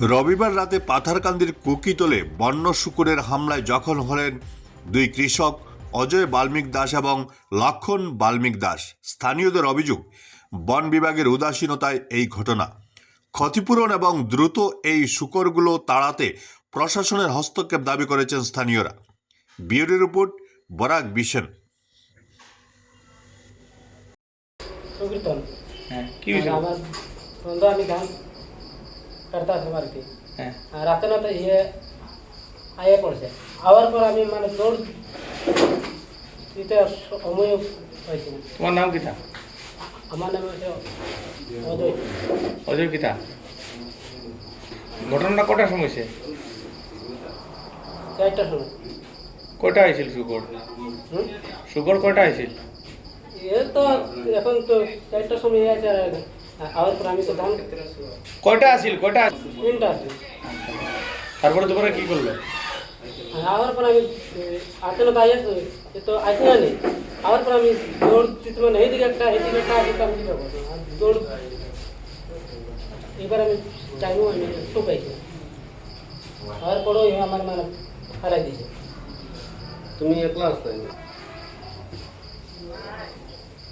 রবিবার রাতে পাথারকান্দির কুকিতলে বন্য শুকুরের হামলায় জখম হলেন দুই কৃষক অজয় বাল্মিক দাস এবং লক্ষণ বাল্মিক দাস। স্থানীয়দের অভিযোগ বন বিভাগের উদাসীনতায় এই ঘটনা। ক্ষতিপূরণ এবং দ্রুত এই শুকরগুলো তাড়াতে প্রশাসনের হস্তক্ষেপ দাবি করেছেন স্থানীয়রা। Bureau report Barak vision. হ্যাঁ কি হয়েছে আমার আমি গান করতে আসলাম আর কি হ্যাঁ রাতে না তো ইয়ে আইয়ে পড়ছে আওয়ার পর আমি মানে দৌড় দিতে সময় না তোমার নাম কিতা আমার নাম হচ্ছে অজয় অজয় কিতা ঘটনাটা কটার সময় হয়েছে চারটার সময় কয়টা আইছিল হুম শুকর কয়টা আইছিল এ তো এখন তো চারটার সময় আছে আর আওয়ার পর আমি তো ধান কয়টা আসিল কয়টা তিনটা আছে তারপরে তোমরা কি করল? আওয়ার পর আমি আতে না তো আইয়ে তো আইসি না নেই আওয়ার পর আমি দৌড় দিতে মানে এইদিকে একটা এইদিকে একটা আছে আমি দিতে পারব দৌড় এবার আমি চাইব আমি একটু পাইছি হওয়ার পরেও আমার মানে হারাই দিয়েছে তুমি একলা আসতে